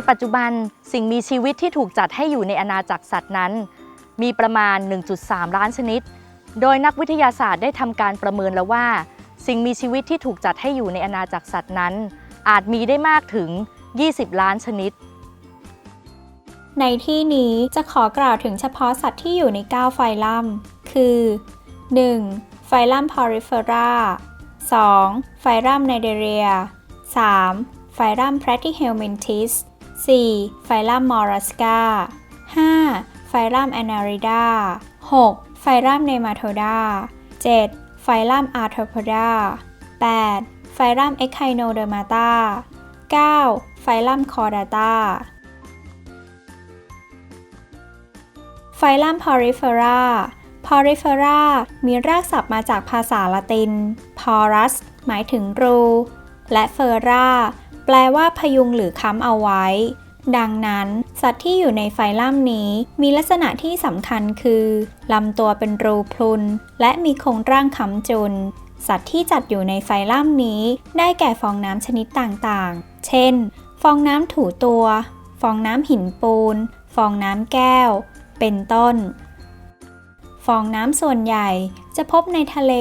ในปัจจุบันสิ่งมีชีวิตที่ถูกจัดให้อยู่ในอาณาจักรสัตว์นั้น มีประมาณ 1.3 ล้านชนิด โดยนักวิทยาศาสตร์ได้ทำการประเมินแล้วว่า สิ่งมีชีวิตที่ถูกจัดให้อยู่ในอาณาจักรสัตว์นั้น อาจมีได้มากถึง 20 ล้านชนิด ในที่นี้จะขอกล่าวถึงเฉพาะสัตว์ที่อยู่ใน 9 ไฟลัม คือ 1. ไฟลัมพอริเฟรา 2. ไฟลัมไนเดเรีย 3. ไฟลัมแพรติเฮลเมนทิส 4. ไฟลัมมอรัสกา 5. ไฟลัมแอนาริดา 6. ไฟลัมเนมาโทดา 7. ไฟลัมอาร์โทโพดา 8. ไฟลัมเอ็กไคโนเดอร์มาตา 9. ไฟลัมคอร์ดาตาไฟลัมพอริเฟรา พอริเฟรา มีรากศัพท์มาจากภาษาละติน porus หมายถึงรู และเฟอรา แปลว่าพยุงหรือค้ำเอาไว้ ดังนั้น สัตว์ที่อยู่ในไฟลัมนี้ มีลักษณะที่สำคัญคือลำตัวเป็นรูพรุน และมีโครงร่างค้ำจุน สัตว์ที่จัดอยู่ในไฟลัมนี้ ได้แก่ฟองน้ำชนิดต่างๆ เช่น ฟองน้ำถูตัว ฟองน้ำหินปูน ฟองน้ำแก้ว เป็นต้นฟองน้ำส่วนใหญ่จะพบในทะเล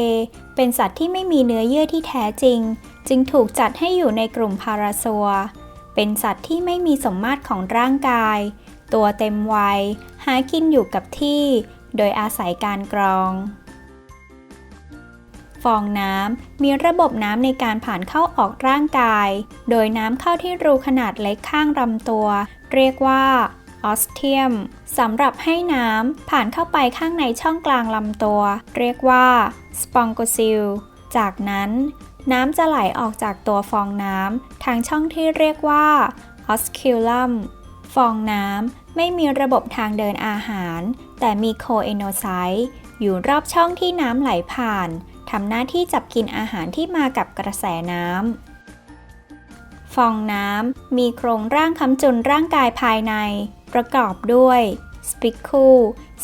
เป็นสัตว์ที่ไม่มีเนื้อเยื่อที่แท้จริงจึงถูกจัดให้อยู่ในกลุ่มพาราโซวเป็นสัตว์ที่ไม่มีสมมาตรของร่างกาย ตัวเต็มวัย หากินอยู่กับที่ โดยอาศัยการกรอง ฟองน้ำมีระบบน้ำในการผ่านเข้าออกร่างกาย โดยน้ำเข้าที่รูขนาดเล็กข้างลำตัว เรียกว่าออสเทียมสำหรับให้น้ำผ่านเข้าไปข้างในช่องกลางลำตัว เรียกว่าสปองโกซิล จากนั้น น้ำจะไหลออกจากตัวฟองน้ำทางช่องที่เรียกว่าออสคิลลัมฟองน้ำไม่มีระบบทางเดินอาหาร แต่มีโคเอโนไซต์อยู่รอบช่องที่น้ำไหลผ่านทำหน้าที่จับกินอาหารที่มากับกระแสน้ำ ฟองน้ำมีโครงร่างค้ำจุนร่างกายภายใน ประกอบด้วยสปิคู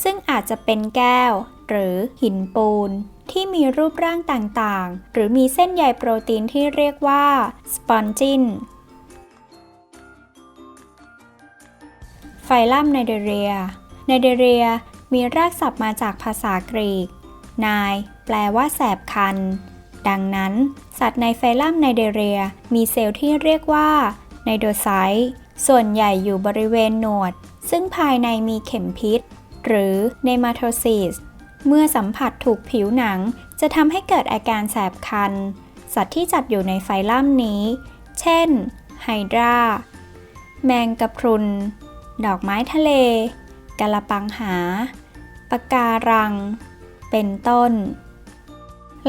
ซึ่งอาจจะเป็นแก้ว หรือหินปูน ที่มีรูปร่างต่างๆ หรือมีเส้นใยโปรตีนที่เรียกว่าสปอนจินไฟลัมไนเดเรียไนเดเรียมีรากศัพท์มาจากภาษากรีก นาย แปลว่าแสบคัน ดังนั้น สัตว์ในไฟลัมไนเดเรียมีเซลล์ที่เรียกว่าไนโดไซต์ส่วนใหญ่อยู่บริเวณหนวด ซึ่งภายในมีเข็มพิษ หรือเนมาโทซิส เมื่อสัมผัสถูกผิวหนังจะทำให้เกิดอาการแสบคัน สัตว์ที่จัดอยู่ในไฟลัมนี้ เช่น ไฮดรา แมงกะพรุน ดอกไม้ทะเลกะละปังหา ปะการัง เป็นต้น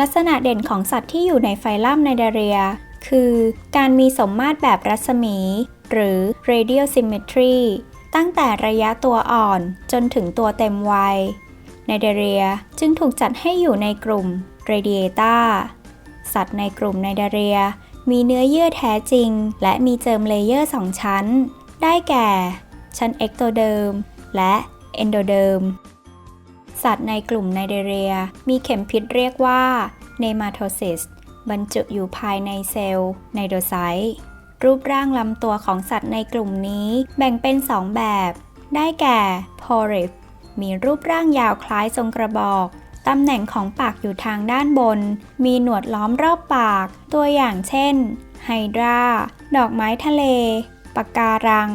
ลักษณะเด่นของสัตว์ที่อยู่ในไฟลัมไนเดเรีย คือการมีสมมาตรแบบรัศมี หรือ radial symmetry ตั้งแต่ระยะตัวอ่อนจนถึงตัวเต็มวัย ไนเดเรียจึงถูกจัดให้อยู่ในกลุ่ม radiata สัตว์ในกลุ่มไนเดเรีย มีเนื้อเยื่อแท้จริง และมีเจิมเลเยอร์สองชั้น ได้แก่ ชั้นเอ็กโตเดิมและเอนโดเดิมสัตว์ในกลุ่มไนเดเรีย มีเข็มพิษเรียกว่าเนมาโทซิสบรรจุอยู่ภายในเซลล์ไนโดไซต์รูปร่างลำตัวของสัตว์ในกลุ่มนี้แบ่งเป็น 2 แบบ ได้แก่ p o r i p มีรูปร่างยาวคล้ายทรงกระบอกตำแหน่งของปากอยู่ทางด้านบน มีหนวดล้อมรอบปาก ตัวอย่างเช่น ไฮดราดอกไม้ทะเล ปะการัง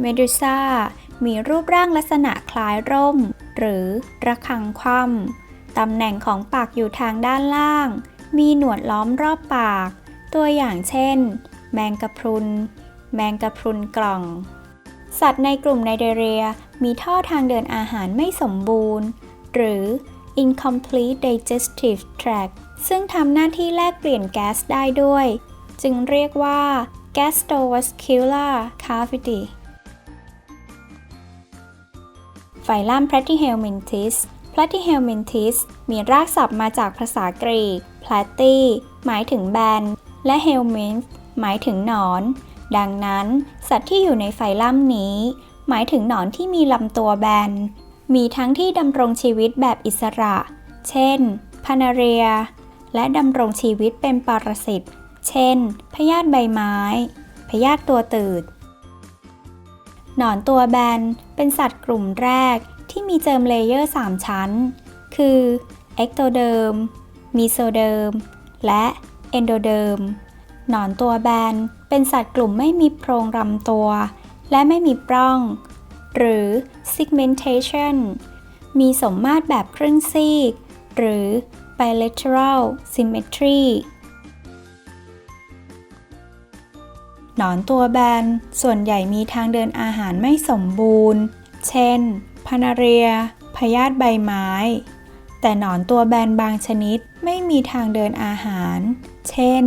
เมดูซ่า มีรูปร่างลักษณะคล้ายร่ม หรือระฆังคว่ำตำแหน่งของปากอยู่ทางด้านล่าง มีหนวดล้อมรอบปาก ตัวอย่างเช่น แมงกะพรุน แมงกะพรุนกล่อง สัตว์ในกลุ่มไนเดเรียมีท่อทางเดินอาหารไม่สมบูรณ์ หรือ incomplete digestive tract ซึ่งทำหน้าที่แลกเปลี่ยนแก๊สได้ด้วย จึงเรียกว่า gastrovascular cavity ไฟลัม Platyhelminthes Platyhelminthes มีรากศัพท์มาจากภาษากรีก platy หมายถึงแบน และ helminth หมายถึงหนอน ดังนั้น สัตว์ที่อยู่ในไฟลัมนี้ หมายถึงหนอนที่มีลำตัวแบน มีทั้งที่ดำรงชีวิตแบบอิสระ เช่นพานาเรีย และดำรงชีวิตเป็นปรสิต เช่น พยาธิใบไม้ พยาธิตัวตืด หนอนตัวแบน เป็นสัตว์กลุ่มแรกที่มีเจิมเลเยอร์ 3 ชั้น คือเอ็กโตเดิมมีโซเดิมและเอนโดเดิม หนอนตัวแบน เป็นสัตว์กลุ่มไม่มีโพรงลำตัว และไม่มีปล้อง หรือ segmentation มีสมมาตรแบบครึ่งซีก หรือ bilateral symmetry หนอนตัวแบน ส่วนใหญ่มีทางเดินอาหารไม่สมบูรณ์ เช่น พนาเรีย พยาธิใบไม้ แต่หนอนตัวแบนบางชนิดไม่มีทางเดินอาหาร เช่น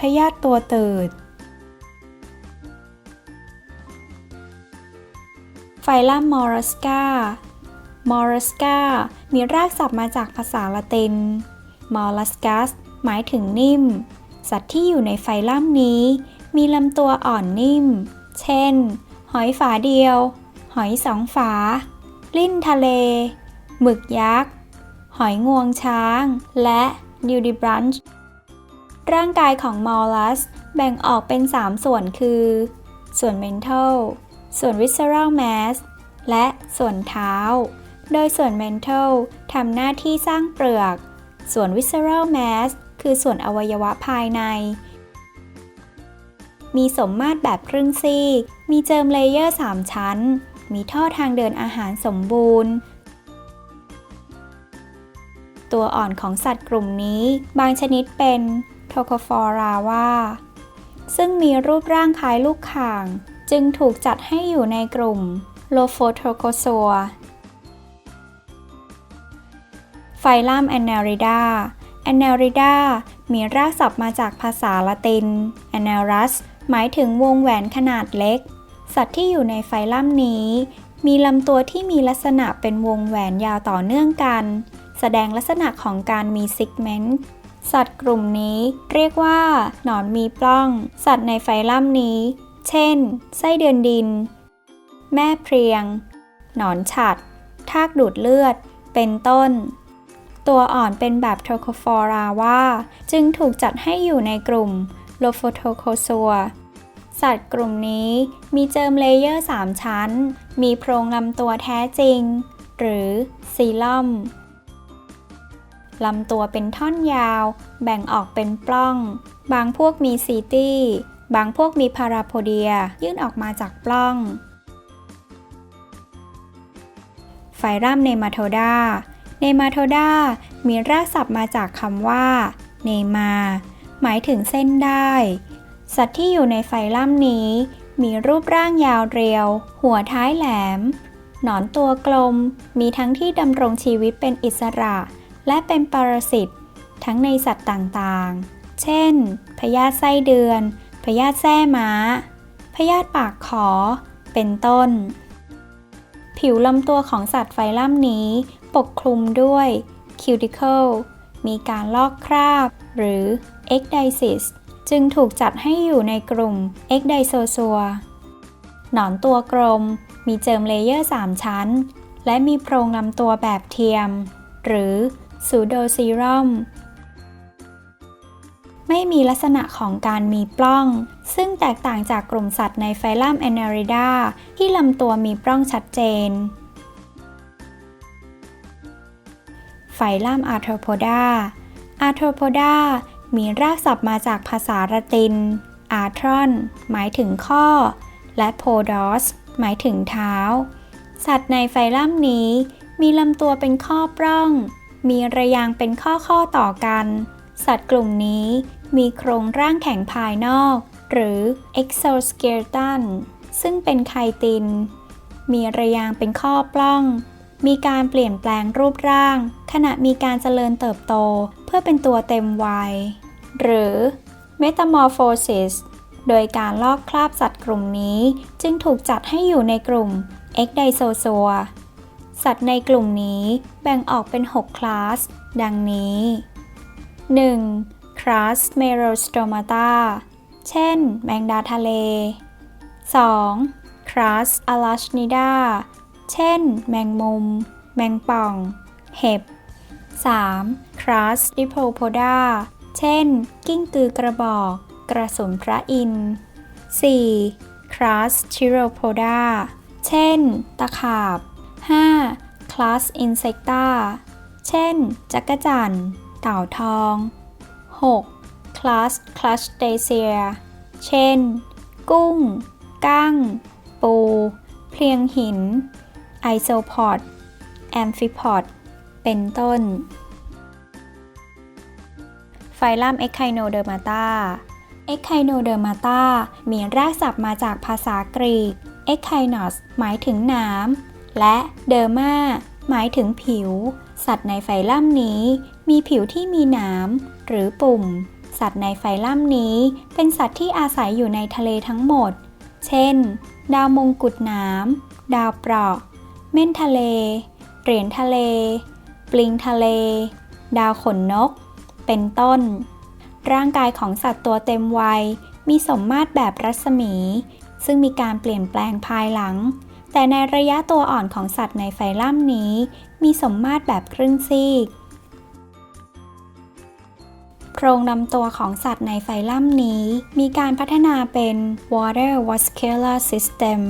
พยาธิตัวเตืดไฟลัมมอรัสกามอรัสกามีรากศัพท์มาจากภาษาละตินมอล l สกัส หมายถึงนิ่ม สัตว์ที่อยู่ในไฟลัมนี้ มีลำตัวอ่อนนิ่ม เช่น หอยฝาเดียว หอยสองฝา ลิ้นทะเล หมึกยักษ์ หอยงวงช้าง และนิวดิบรันช์ ร่างกายของมอลลัสแบ่งออกเป็น 3 ส่วนคือ ส่วน mental ส่วน visceral mass และส่วนเท้า โดยส่วน mental ทำหน้าที่สร้างเปลือก ส่วน visceral mass คือส่วนอวัยวะภายใน มีสมมาตรแบบครึ่งซีก มีเจิมเลเยอร์ 3 ชั้น มีท่อทางเดินอาหารสมบูรณ์ตัวอ่อนของสัตว์กลุ่มนี้ บางชนิดเป็น โทโคฟอราว่าซึ่งมีรูปร่างคล้ายลูกข่าง จึงถูกจัดให้อยู่ในกลุ่มโลโฟโทโคโซ a ไฟลัมแอนเนริดาแอนเนริดามีรากศัพท์มาจากภาษาละติน a n n e r u s หมายถึงวงแหวนขนาดเล็ก สัตว์ที่อยู่ในไฟลัมนี้ มีลำตัวที่มีลักษณะเป็นวงแหวนยาวต่อเนื่องกัน แสดงลักษณะของการมีซิกเมนต์ สัตว์กลุ่มนี้เรียกว่า หนอนมีปล้อง สัตว์ในไฟลัมนี้ เช่น ไส้เดือนดิน แม่เพียง หนอนฉัด ทากดูดเลือด เป็นต้น ตัวอ่อนเป็นแบบโทโคฟอราว่าจึงถูกจัดให้อยู่ในกลุ่มโลโฟโทโคซัวสัตว์กลุ่มนี้มีเจิมเลเยอร์ 3 ชั้น มีโพรงลำตัวแท้จริง หรือซีลัม ลำตัวเป็นท่อนยาว แบ่งออกเป็นปล้อง บางพวกมีซีตี้ บางพวกมีพาราโพเดีย ยื่นออกมาจากปล้อง ไฟรัมเนมาโทดาเนมาโทดามีรากศัพท์มาจากคำว่า เนมา หมายถึงเส้นได้ สัตว์ที่อยู่ในไฟลัมนี้ มีรูปร่างยาวเรียว หัวท้ายแหลม หนอนตัวกลม มีทั้งที่ดำรงชีวิตเป็นอิสระ และเป็นปรสิตทั้งในสัตว์ต่างๆ เช่น พยาธิไส้เดือน พยาธิแส้ม้า พยาธิปากขอ เป็นต้น ผิวลำตัวของสัตว์ไฟลัมนี้ปกคลุมด้วยคิวติเคิลมีการลอกคราบ หรือ e c d i s i s จึงถูกจัดให้อยู่ในกลุ่ม e c d i s o s a u r หนอนตัวกลม มีเจิมเลเยอร์ 3 ชั้น และมีโพรงลำตัวแบบเทียม หรือ pseudoserum ไม่มีลักษณะของการมีปล้อง ซึ่งแตกต่างจากกลุ่มสัตว์ในไฟลัม Annelida ที่ลำตัวมีปล้องชัดเจน ไฟลัม Arthropoda Arthropoda มีรากศัพท์มาจากภาษาละติน Arthron หมายถึงข้อ และ Podos หมายถึงเท้า สัตว์ในไฟลัมนี้มีลำตัวเป็นข้อปล้อง มีระยางเป็นข้อข้อต่อกัน สัตว์กลุ่มนี้มีโครงร่างแข็งภายนอก หรือ exoskeleton ซึ่งเป็นไคติน มีระยางเป็นข้อปล้อง มีการเปลี่ยนแปลงรูปร่าง ขณะมีการเจริญเติบโตเพื่อเป็นตัวเต็มวัย หรือ metamorphosis โดยการลอกคราบสัตว์กลุ่มนี้จึงถูกจัดให้อยู่ในกลุ่ม e c d i s o s a u r สัตว์ในกลุ่มนี้แบ่งออกเป็น 6 คลาส ดังนี้ 1. คลาส Merostomata เช่น แมงดาทะเล 2. คลาส Arachnida เช่น แมงมุม แมงป่อง เห็บ 3. คลาส Diplodocus เช่น กิ้งกือกระบอก กระสุนพระอินทร์ 4. คลาส Chiropoda เช่น ตะขาบ 5. Class Insecta เช่น จักรจั่นเต่าทอง 6. Class Crustacea เช่น กุ้ง กั้ง ปู เพลียงหินไอโซพอดแอมฟิพอดเป็นต้น ไฟลัมเอ็กไคโนเดอร์มาตาเอ็กไคโนเดอร์มาตามีรากศัพท์มาจากภาษากรีกเอ็กไคโนสหมายถึงนาม และเดอร์มาหมายถึงผิว สัตว์ในไฟลัมนี้ มีผิวที่มีหนามหรือปุ่ม สัตว์ในไฟลัมนี้ เป็นสัตว์ที่อาศัยอยู่ในทะเลทั้งหมด เช่น ดาวมงกุฎน้ำดาวเปราะ เม่นทะเล เหรียญทะเล ปลิงทะเล ดาวขนนก เป็นต้น ร่างกายของสัตว์ตัวเต็มวัย มีสมมาตรแบบรัศมี ซึ่งมีการเปลี่ยนแปลงภายหลัง แต่ในระยะตัวอ่อนของสัตว์ในไฟลัมนี้ มีสมมาตรแบบครึ่งซีก โครงลำตัวของสัตว์ในไฟลัมนี้ มีการพัฒนาเป็น water vascular system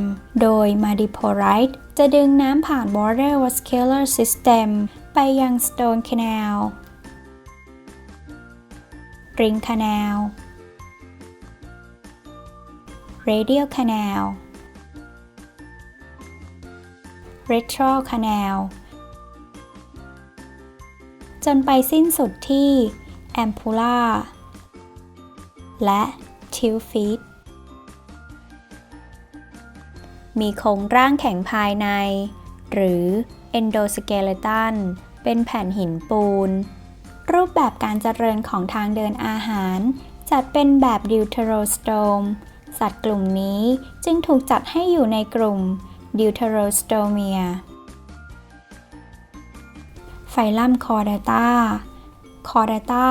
โดย m a d i p o r i t e จะดึงน้ำผ่าน water vascular system ไปยัง stone canal ring canal radial canal retral canal จนไปสิ้นสุดที่ ampulla และ t i l f e e t มีโครงร่างแข็งภายใน หรือ endoskeleton เป็นแผ่นหินปูน รูปแบบการเจริญของทางเดินอาหาร จัดเป็นแบบ deuterostome สัตว์กลุ่มนี้จึงถูกจัดให้อยู่ในกลุ่ม deuterostomia ไฟลัมคอร์ดาตาคอร์ดาตา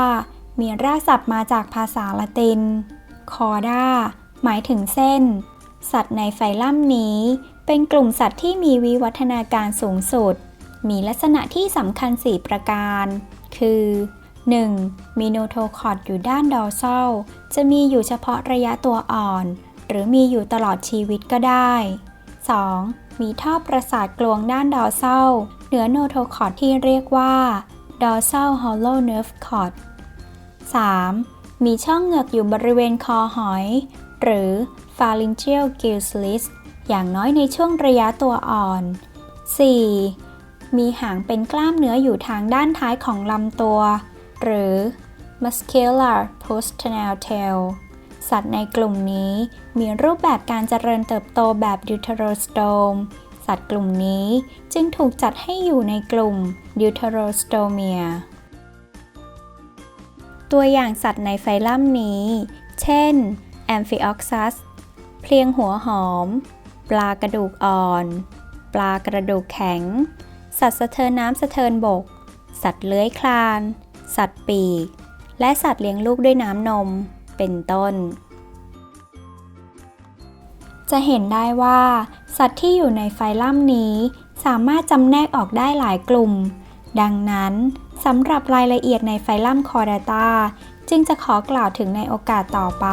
มีรากศัพท์มาจากภาษาละติน คอร์ดาหมายถึงเส้น สัตว์ในไฟลัมนี้ เป็นกลุ่มสัตว์ที่มีวิวัฒนาการสูงสุด มีลักษณะที่สำคัญ 4 ประการ คือ 1. มีโนโทคอดอยู่ด้านดอร์ซัลจะมีอยู่เฉพาะระยะตัวอ่อน หรือมีอยู่ตลอดชีวิตก็ได้ 2. มีท่อประสาทกลวงด้านดอร์ซัลเหนือโนโทคอร์ดที่เรียกว่า dorsal hollow nerve cord 3. มีช่องเหงือกอยู่บริเวณคอหอย หรือ pharyngeal gill slit อย่างน้อยในช่วงระยะตัวอ่อน 4. มีหางเป็นกล้ามเนื้ออยู่ทางด้านท้ายของลำตัว หรือ muscular postnal tail สัตว์ในกลุ่มนี้มีรูปแบบการเจริญเติบโตแบบ deuterostome สัตว์กลุ่มนี้จึงถูกจัดให้อยู่ในกลุ่ม deuterostomia ตัวอย่างสัตว์ในไฟลัมนี้ เช่น Amphioxus เพลียงหัวหอม ปลากระดูกอ่อน ปลากระดูกแข็ง สัตว์สะเทินน้ำสะเทินบก สัตว์เลื้อยคลาน สัตว์ปีก และสัตว์เลี้ยงลูกด้วยน้ำนม เป็นต้น จะเห็นได้ว่า สัตว์ที่อยู่ในไฟลัมนี้ สามารถจำแนกออกได้หลายกลุ่ม ดังนั้นสำหรับรายละเอียดในไฟลัมคอร์ดาตาจึงจะขอกล่าวถึงในโอกาสต่อไป